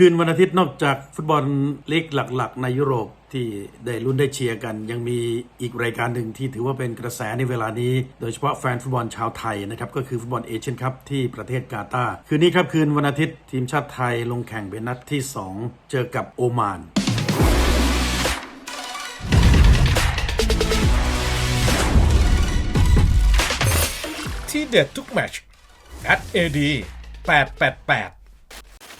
คืนวันอาทิตย์นอกจากฟุตบอลลีกหลัก ๆ ในยุโรปที่ได้ลุ้นได้เชียร์กัน ยังมีอีกรายการหนึ่งที่ถือว่าเป็นกระแสในเวลานี้ โดยเฉพาะแฟนฟุตบอลชาวไทยนะครับก็คือฟุตบอลเอเชียนคัพที่ประเทศกาตาร์คืนนี้ครับคืนวันอาทิตย์ทีมชาติไทยลงแข่งเป็นนัดที่ 2 เจอกับโอมานที่เด็ดทุกแมตช at AD 888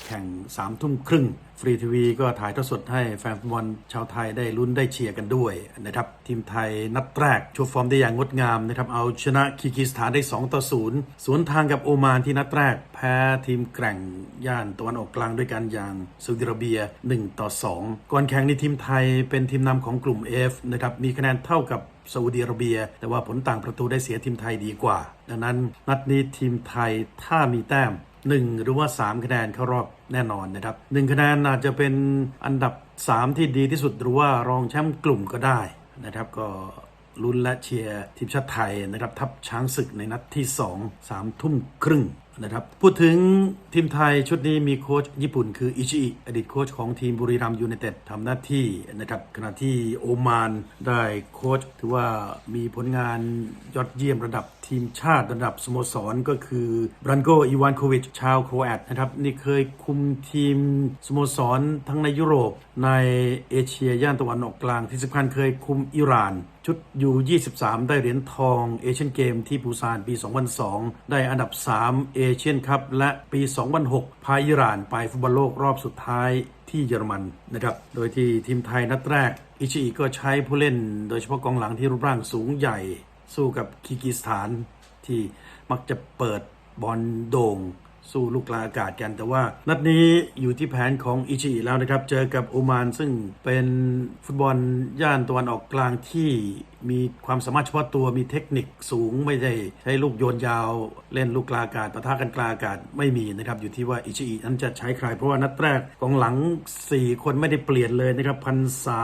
แข่ง3ามทุ่มครึ่ง ฟรีทีวีก็ถ่ายทอดสดให้แฟนฟุตบอลชาวไทยได้ลุ้นได้เชียร์กันด้วยนะครับ ทีมไทยนัดแรกโชว์ฟอร์มได้อย่างงดงามนะครับเอาชนะคีร์กิสถานได้ 2 ต่อ 0 สวนทางกับโอมานที่นัดแรก แพ้ทีมแกร่งย่านตะวันออกกลางด้วยกันอย่างซาอุดิอาระเบีย 1 ต่อ 2 ก่อนแข่งในทีมไทยเป็นทีมนำของกลุ่ม F นะครับมีคะแนนเท่ากับซาอุดิอาระเบีย แต่ว่าผลต่างประตูได้เสียทีมไทยดีกว่า ดังนั้นนัดนี้ทีมไทยถ้ามีแต้ม1 หรือว่า 3 คะแนนเข้ารอบแน่นอนนะครับ 1 คะแนนอาจจะเป็นอันดับ 3 ที่ดีที่สุดหรือว่ารองแชมป์กลุ่มก็ได้นะครับก็ลุ้นและเชียร์ทีมชาติไทยนะครับทัพช้างศึกในนัดที่ 2 3 ทุ่มครึ่ง นะครับ พูดถึงทีมไทยชุดนี้มีโค้ชญี่ปุ่นคืออิชิอิอดีตโค้ชของทีมบุรีรัมย์ยูไนเต็ดทำหน้าที่นะครับขณะที่โอมานได้โค้ชถือว่ามีผลงานยอดเยี่ยมระดับทีมชาติระดับสโมสรก็คือบรันโกอีวานโควิชชาวโครแอตนะครับนี่เคยคุมทีมสโมสรทั้งในยุโรปในเอเชียย่านตะวันออกกลางที่สำคัญเคยคุมอิหร่าน ชุดยู23 ได้เหรียญทองเอเชียนเกมที่ปูซานปี 2002 ได้อันดับ 3 เอเชียนคัพและปี 2006 พาอิหร่านไปฟุตบอลโลกรอบสุดท้ายที่เยอรมันนะครับ โดยที่ทีมไทยนัดแรก อิชิอิก็ใช้ผู้เล่น โดยเฉพาะกองหลังที่รูปร่างสูงใหญ่ สู้กับคีร์กิสถานที่มักจะเปิดบอลโด่ง สู้ลูกกลางอากาศกันแต่ว่า นัดนี้อยู่ที่แผนของอิชิแล้วนะครับ เจอกับโอมานซึ่งเป็นฟุตบอลย่านตะวันออกกลางที่มีความสามารถเฉพาะตัวมีเทคนิคสูงไม่ได้ใช้ลูกโยนยาวเล่นลูกกลาอากาศปะทะกันกลาอากาศไม่มีนะครับ อยู่ที่ว่าอิชิอินั้นจะใช้ใคร เพราะว่านัดแรกกองหลัง 4 คนไม่ได้เปลี่ยนเลยนะครับพันษา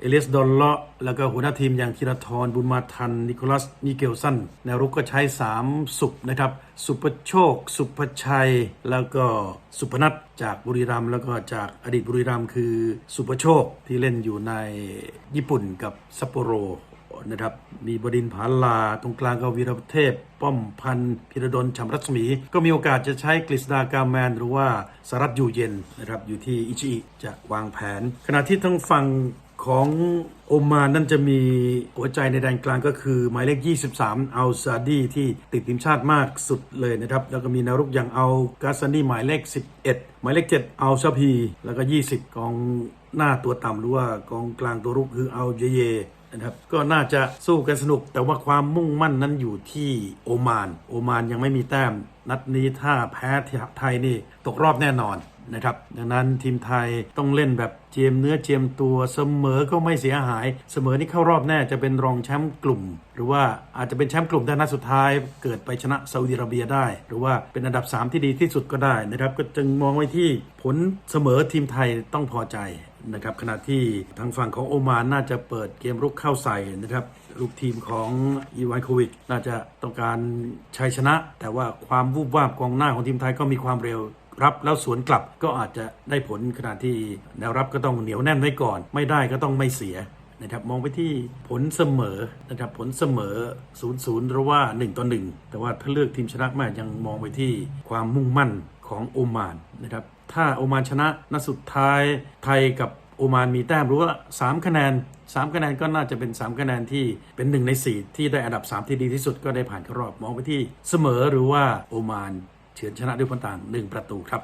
เอเลสดอลเลาะแล้วก็หัวหน้าทีมอย่างธีรทรบุญมาทัน นิโคลัสนิเกลสันแนวรุกก็ใช้ 3 สุปนะครับ สุปโชค สุภชัย แล้วก็สุพนัทจากบุรีรัมย์แล้วก็จากอดีตบุรีรัมย์คือสุปโชคที่เล่นอยู่ในญี่ปุ่นกับซัปโปโร นะครับ มีบดินผาลา ตรงกลางก็วีรเทพ ป้อมพันธ์พิรดลชำรัศมี ก็มีโอกาสจะใช้กฤษดากาแมน หรือว่าสารัตอยู่เย็นนะครับ อยู่ที่อิชิจะวางแผน ขณะที่ทั้งฝั่งของโอมานนั่นจะมีหัวใจในแดนกลางก็คือ หมายเลข 23อัลซาดีที่ติดทีมชาติมากสุดเลยนะครับ แล้วก็มีนารุกอย่างเอากาซานีหมายเลข 11 หมายเลข7อัลซาพี แล้วก็ 20 กองหน้าตัวต่ำหรือว่ากองกลางตัวรุกคืออัลเยเย นะครับก็น่าจะสู้กันสนุก แต่ว่าความมุ่งมั่นนั้นอยู่ที่โอมาน โอมานยังไม่มีแต้ม นัดนี้ถ้าแพ้ไทยนี่ตกรอบแน่นอน นะครับ ดังนั้นทีมไทยต้องเล่นแบบเจียมเนื้อเจียมตัวเสมอก็ไม่เสียหาย เสมอนี่เข้ารอบแน่จะเป็นรองแชมป์กลุ่ม หรือว่าอาจจะเป็นแชมป์กลุ่มแต่นัดสุดท้ายเกิดไปชนะซาอุดิอาระเบียได้ หรือว่าเป็นอันดับ 3 ที่ดีที่สุดก็ได้นะครับ ก็จึงมองไว้ที่ผลเสมอทีมไทยต้องพอใจนะครับขณะที่ทางฝั่งของโอมานน่าจะเปิดเกมรุกเข้าใส่นะครับลูกทีมของอีวานโควิชน่าจะต้องการชัยชนะ แต่ว่าความวูบวาบกองหน้าของทีมไทยก็มีความเร็ว รับแล้วสวนกลับก็อาจจะได้ผลขณะที่แนวรับก็ต้องเหนียวแน่นไว้ก่อน ไม่ได้ก็ต้องไม่เสียนะครับมองไปที่ผลเสมอนะครับผลเสมอ 0-0หรือว่า 1 ต่อ 1 แต่ว่าถ้าเลือกทีมชนะมากยังมองไปที่ความมุ่งมั่นของโอมานนะครับถ้าโอมานชนะนัดสุดท้ายไทยกับโอมานมีแต้มรู้ว่า 3 คะแนน 3 คะแนนก็น่าจะเป็น 3 คะแนนที่เป็น 1 ใน 4 ที่ได้อันดับ 3 ที่ดีที่สุดก็ได้ผ่านเข้ารอบมองไปที่เสมอหรือว่าโอมาน เฉือนชนะด้วยผลต่าง 1 ประตูครับ